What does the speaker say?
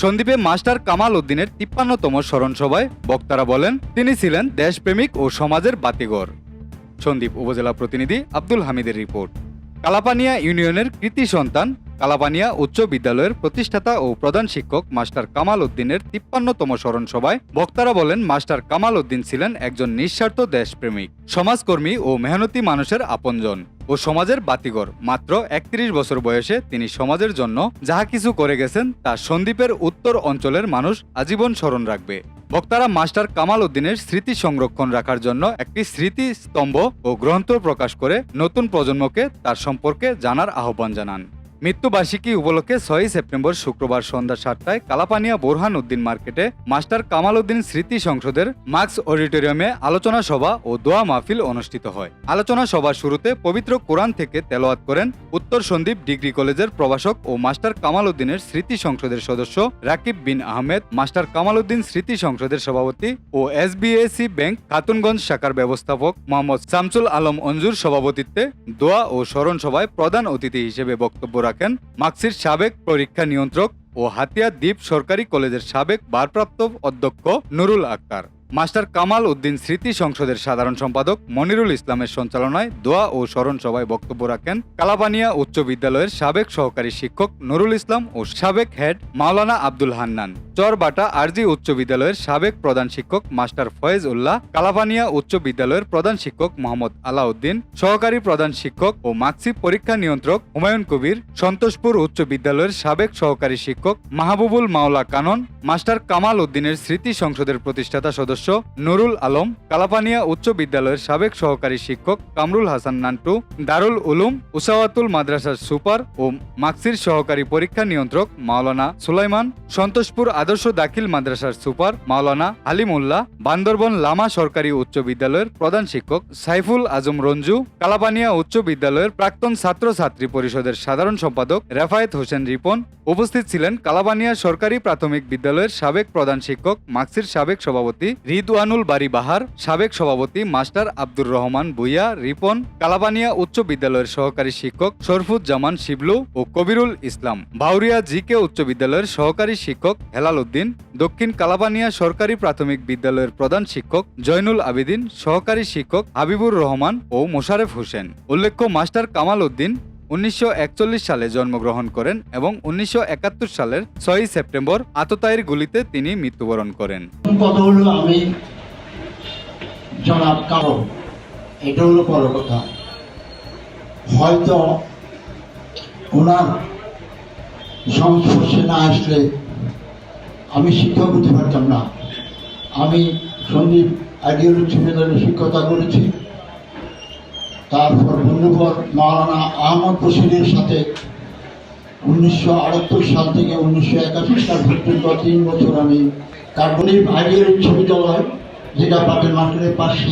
সন্দ্বীপে master Kamal উদ্দিনের তিপ্পান্নতম স্মরণসভায় বক্তারা বলেন, তিনি ছিলেন দেশপ্রেমিক ও সমাজের বাতিগর সন্দ্বীপ উপজেলা প্রতিনিধি আব্দুল হামিদের রিপোর্ট। কালাপানিয়া ইউনিয়নের কৃতি সন্তান কালাপানিয়া উচ্চ বিদ্যালয়ের প্রতিষ্ঠাতা ও প্রধান শিক্ষক মাস্টার কামাল উদ্দিনের তিপ্পান্নতম স্মরণ সভায় বক্তারা বলেন, মাস্টার কামাল উদ্দিন ছিলেন একজন নিঃস্বার্থ দেশপ্রেমিক, সমাজকর্মী ও মেহনতি মানুষের আপনজন ও সমাজের বাতিঘর। মাত্র একত্রিশ বছর বয়সে তিনি সমাজের জন্য যাহা কিছু করে গেছেন তা সন্দ্বীপের উত্তর অঞ্চলের মানুষ আজীবন স্মরণ রাখবে। বক্তারা মাস্টার কামাল উদ্দিনের স্মৃতি সংরক্ষণ রাখার জন্য একটি স্মৃতি স্তম্ভ ও গ্রন্থ প্রকাশ করে নতুন প্রজন্মকে তার সম্পর্কে জানার আহ্বান জানান। মৃত্যুবার্ষিকী উপলক্ষে ছয়ই সেপ্টেম্বর শুক্রবার সন্ধ্যা সাতটায় কালাপানিয়া বোরহান উদ্দিন মার্কেটে মাস্টার কামাল উদ্দিন স্মৃতি সংসদের মার্কস অডিটোরিয়ামে আলোচনা সভা ও দোয়া মাহফিল অনুষ্ঠিত হয়। আলোচনা সভার শুরুতে পবিত্র কোরআন থেকে তেলাওয়াত করেন উত্তর সন্দ্বীপ ডিগ্রি কলেজের প্রভাষক ও মাস্টার কামাল উদ্দিনের স্মৃতি সংসদের সদস্য রাকিব বিন আহমেদ, মাস্টার কামাল উদ্দিন স্মৃতি সংসদের সভাপতি ও এসবিএসি ব্যাংক খাতুনগঞ্জ শাখার ব্যবস্থাপক মোহাম্মদ শামসুল আলম অঞ্জুর সভাপতিত্বে দোয়া ও স্মরণ সভায় প্রধান অতিথি হিসেবে বক্তব্য রাখেন। মাক্সির সাবেক পরীক্ষা নিয়ন্ত্রক ও হাতিয়া দ্বীপ সরকারি কলেজের সাবেক ভারপ্রাপ্ত অধ্যক্ষ নুরুল আক্তার। মাস্টার কামাল উদ্দিন স্মৃতি সংসদের সাধারণ সম্পাদক, মনিরুল ইসলামের সঞ্চালনায় দোয়া ও স্মরণ সভায় বক্তব্য রাখেন কালাবানিয়া উচ্চ বিদ্যালয়ের সাবেক সহকারী শিক্ষক নুরুল ইসলাম ও সাবেক head Maulana Abdul Hannan. Charbata R G উচ্চ বিদ্যালয়ের সাবেক প্রধান শিক্ষক মাস্টার ফয়েজ উল্লাহ, কালাবানিয়া উচ্চ বিদ্যালয়ের প্রধান শিক্ষক মোহাম্মদ আলাউদ্দিন, সহকারী প্রধান শিক্ষক ও মাক্সি পরীক্ষা নিয়ন্ত্রক হুমায়ুন কবির, সন্তোষপুর উচ্চ বিদ্যালয়ের সাবেক সহকারী শিক্ষক মাহবুবুল মাওলা কানন, মাস্টার কামাল উদ্দিনের স্মৃতি সংসদের প্রতিষ্ঠাতা সদস্য নুরুল আলম, কালাপানিয়া উচ্চ বিদ্যালয়ের সাবেক সহকারী শিক্ষক কামরুল হাসান নান্টু, দারুল উলুম, উসাওয়াতুল মাদ্রাসার সুপার ও মাক্সির সহকারী পরীক্ষা নিয়ন্ত্রক মাওলানা সুলাইমান, সন্তোষপুর আদর্শ দাখিল মাদ্রাসার সুপার মাওলানা হালিমুল্লাহ, বান্দরবন লামা সরকারি উচ্চ বিদ্যালয়ের প্রধান শিক্ষক সাইফুল আজম রঞ্জু, কালাপানিয়া উচ্চ বিদ্যালয়ের প্রাক্তন ছাত্র ছাত্রী পরিষদের সাধারণ সম্পাদক রেফায়েত হোসেন রিপন, উপস্থিত ছিলেন কালাবানিয়া সরকারি প্রাথমিক বিদ্যালয়ের সাবেক প্রধান শিক্ষক, মাক্সির সাবেক সভাপতি রিদওয়ানুল বাড়ি বাহার সাবেক সভাপতি মাস্টার আব্দুর রহমান ভুইয়া, রিপন কালাবানিয়া উচ্চ বিদ্যালয়ের সহকারী শিক্ষক শরফুজ্জামান শিবলু ও কবিরুল ইসলাম। বাউরিয়া জি কে উচ্চ বিদ্যালয়ের সহকারী শিক্ষক হেলাল উদ্দিন, দক্ষিণ কালাবানিয়া সরকারি প্রাথমিক বিদ্যালয়ের প্রধান শিক্ষক জয়নুল আবেদিন, সহকারী শিক্ষক হাবিবুর রহমান ও মোশারেফ হোসেন। উল্লেখ্য মাস্টার কামাল উদ্দিন উনিশশো একচল্লিশ সালে জন্মগ্রহণ করেন এবং উনিশশো একাত্তর সালের ছয়ই সেপ্টেম্বর আততায়ীর গুলিতে তিনি মৃত্যুবরণ করেন। কথা হলো আমি? জনাব কারও এটা হলো বড় কথা। হয়তো ওনার সংস্পর্শে না আসলে আমি শিক্ষক হতে পারতাম না। আমি সন্দীপ আইডিয়াল উচ্চ বিদ্যালয়ে শিক্ষকতা করেছি। তারপর বন্ধুবর মাওলানা আহমদ বসিরের সাথে উনিশশো আটাত্তর সাল থেকে উনিশশো একাশি সাল পর্যন্ত তিন বছর আমি কার্বনিক ছবি তোলা হয়, যেটা পাটের মাঠের পাশে।